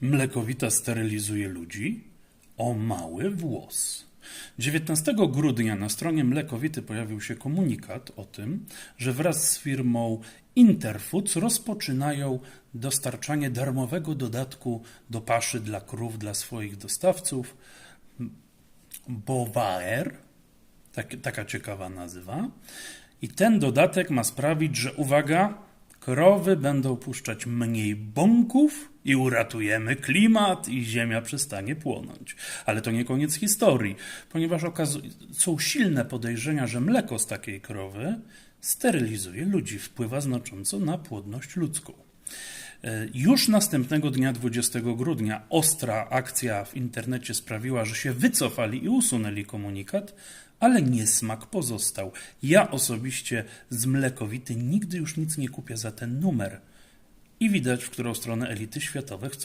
Mlekowita sterylizuje ludzi o mały włos. 19 grudnia na stronie Mlekowity pojawił się komunikat o tym, że wraz z firmą Interfoods rozpoczynają dostarczanie darmowego dodatku do paszy dla krów dla swoich dostawców. Bovaer, tak, taka ciekawa nazwa. I ten dodatek ma sprawić, że uwaga, krowy będą puszczać mniej bąków i uratujemy klimat i ziemia przestanie płonąć. Ale to nie koniec historii, ponieważ są silne podejrzenia, że mleko z takiej krowy sterylizuje ludzi, wpływa znacząco na płodność ludzką. E, Już następnego dnia, 20 grudnia, ostra akcja w internecie sprawiła, że się wycofali i usunęli komunikat, ale niesmak pozostał. Ja osobiście z mlekowity nigdy już nic nie kupię za ten numer. I widać, w którą stronę elity światowe chcą